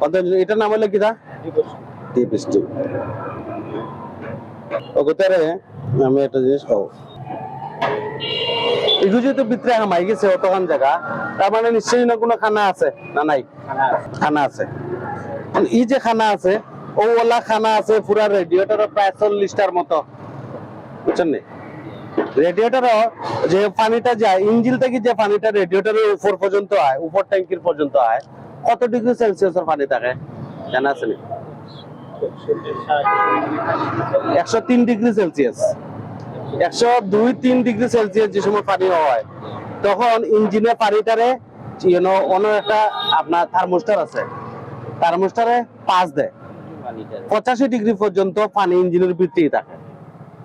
অত- এটার নাম হলো কিটা ডিপ স্টিম ওগতারে আমি একটা জিনিস খাব এগুলো যেহেতু ভিতরে হামাই গেছে অতখান জায়গা। তার মানে নিশ্চয়ই না কোনো খানা আছে? না নাই? খানা আছে। এই যে খানা আছে ও ওলা খানা আছে পুরা রেডিয়েটর প্রায় চল্লিশটার মতো। বুঝছেন নি? রেডিয়েটর যে পানিটা যায় ইঞ্জিন থেকে যে পানিটা রেডিয়েটরের উপর পর্যন্ত হয় উপর ট্যাঙ্কির পর্যন্ত হয় কত ডিগ্রি সেলসিয়াসের পানি থাকে? জানা আছে একশো তিন ডিগ্রি সেলসিয়াস। একশো দুই তিন ডিগ্রি সেলসিয়াস যে সময় পানি হয়, তখন ইঞ্জিনে পানিটারে ইউনো অন্য একটা আপনার থার্মোস্টার আছে। থার্মোস্টারে পাঁচ দেয়। পঁচাশি ডিগ্রি পর্যন্ত পানি ইঞ্জিনের ভিতরেই থাকে।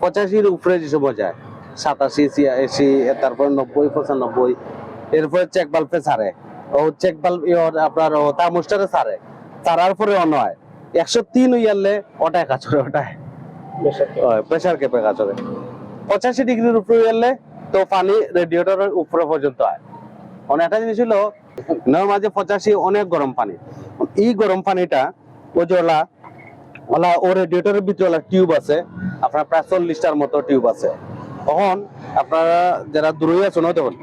পঁচাশির উপরে যে সময় যায়, সাতাশি, ছিয়াশি তারপর নব্বই, পঁচানব্বই, এরপরে চেক বাল্বে ছাড়ে। ও চেক বাল্ব আপনার ও থার্মোস্টারে ছাড়ে। ছাড়ার পরে অন্য হয় একশো তিন ইয়ারলে ওটায় কাজ করে ওটায় প্রেসার কেপে কাজ করে পঁচাশি ডিগ্রির উপরে এলে তো পানি রেডিয়েটরের উপরে পর্যন্ত হয়। অনেক একটা জিনিস হলো নর মাঝে পঁচাশি অনেক গরম পানি। এই গরম পানিটা ও যে ওলা ওলা ও রেডিয়েটরের ভিতরে ওলা টিউব আছে আপনার প্রায় চল্লিশটার মতো টিউব আছে। তখন আপনারা যারা দূরে আছো না তখন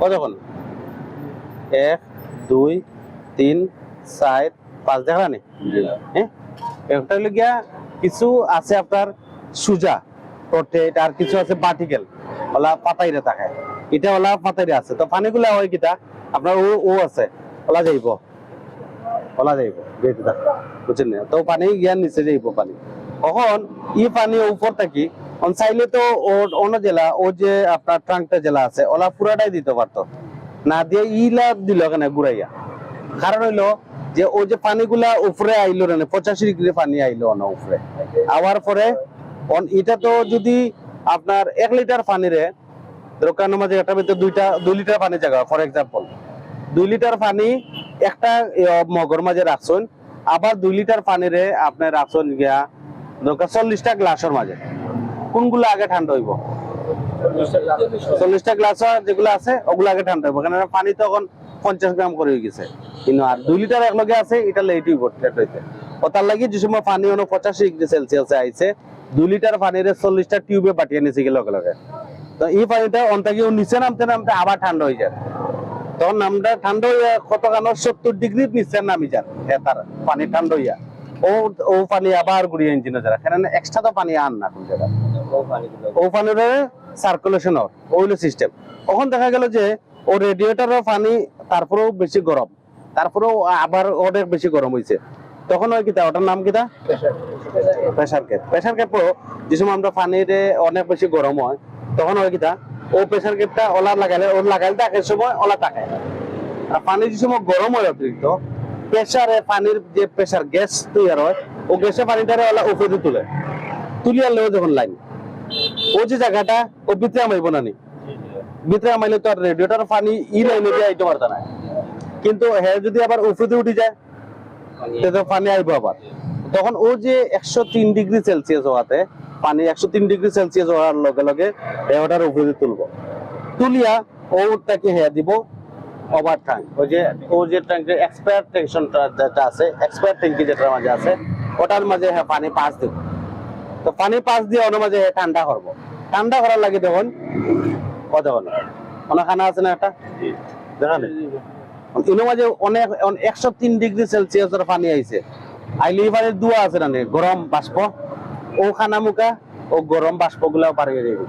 কতক্ষণ এক দুই তিন চার পাঁচ দেখা নি? হ্যাঁ? একটা হলো গিয়া কিছু আছে আপনার সুজা আর কিছু আছে ওলা পাতাইরে থাকে। এটা ওলা পাতাইরে আছে। তো পানিগুলা হয় কিটা আপনার ও ও আছে। ওলা যাইব। ওলা যাইব। যেতে থাকে বুঝছেন না? তো পানি গিয়ার নিচে যাইব পানি। কখন ই পানি উপর থাকি অন চাইলে তো অন্য জেলা ও যে আপনার ট্রাঙ্কটা জেলা আছে ওলা পুরাটাই দিতে পারতো। না দিয়ে ইলা দিল কেন ঘুরাইয়া। কারণ হইল যে ও যে পানিগুলা উপরে আইলো রে পঁচাশি ডিগ্রি পানি আইলো না উপরে। আওয়ার পরে এটা তো যদি আপনার এক লিটার পানিরে, দোকানের মাঝে একটা ভিতরে দুইটা, দুই লিটার পানি জায়গা, ফর এক্সাম্পল। দুই লিটার পানি একটা মগর মাঝে রাখছেন, আবার দুই লিটার পানিরে আপনি রাখছেন গিয়া চল্লিশটা গ্লাসের মাঝে। কোনগুলো আগে ঠান্ডা হইব? চল্লিশটা গ্লাস যেগুলো আছে, ওগুলো আগে ঠান্ডা হইব। কারণ পানি তখন পঞ্চাশ গ্রাম করে গেছে। কিন্তু আর দুই লিটার এক লগে আছে, এটা লেট হইব হইতে। ও তার লাগি যে সময় পানি অন্য পঁচাশি ডিগ্রি সেলসিয়াসে আইছে, দুই লিটার পানির চল্লিশটা টিউবে পাঠিয়ে নিয়েছে কি লগে তো এই পানিটা অন্তাকে নিচে নামতে নামতে আবার ঠান্ডা হয়ে যায়। তখন নামটা ঠান্ডা হইয়া কত কেন সত্তর ডিগ্রি নিচে নামি যান তার পানি ঠান্ডা হইয়া। ও ও পানি আবার ঘুরিয়ে ইঞ্জিনে যারা কারণ এক্সট্রা তো পানি আন না কোন জায়গা ও পানির সার্কুলেশন ওইল সিস্টেম তখন দেখা গেল যে ও রেডিয়েটরের পানি তারপরেও বেশি গরম। তারপরেও আবার অনেক বেশি গরম হয়েছে তখন ওই কিতা ওটার নাম কিতা প্রেসার কেপ প্রেসার কেপ যে সময় আমরা পানির অনেক বেশি গরম হয় তখন ওই কিতা ও প্রেসার কেপটা ওলা লাগালে ওর লাগাইলে তাকে সময় ওলা তাকায়। আর পানি যে সময় গরম হয় অতিরিক্ত প্রেসারে পানির যে প্রেসার গ্যাস তৈরি হয় ও গ্যাসে পানিটারে ওলা উপরে তুলে। তুলিয়া লেও যখন লাইন। ও যে জায়গাটা, ও ভিতরে আমাইব না নি। ভিতরে আমাইলে তো আর রেডিয়েটর পানি, ই লাইনে দিয়ে আইতে পারত না। কিন্তু হ্যাঁ যদি আবার উপরে উঠে যায় তো পানি আইব আবার। তখন ও যে একশো তিন ডিগ্রি সেলসিয়াস হওয়াতে, পানি একশো তিন ডিগ্রি সেলসিয়াস হওয়ার লগে লগে ওটার উপরে তুলবো। তুলিয়া ও তাকে হ্যাঁ দিব ওভার ট্যাঙ্ক ওই যে, ও যে ট্যাঙ্কের এক্সপায়ার টেনশনটা যেটা আছে এক্সপায়ার ট্যাঙ্কি যেটার মাঝে আছে, ওটার মাঝে হ্যাঁ পানি পাস দিব তো পানি পাশ দিয়ে অনুমাজে ঠান্ডা করব। ঠান্ডা করার লাগে দেখুন ও দেখুন অনেক খানা আছে না একটা দেখানে ইনো মাঝে অনেক একশো তিন ডিগ্রি সেলসিয়াসের পানি আইছে। আইলে এবারে দুয়া আছে নে, গরম বাষ্প। ও খানা মুখা ও গরম বাষ্পগুলা পার হয়ে যাবে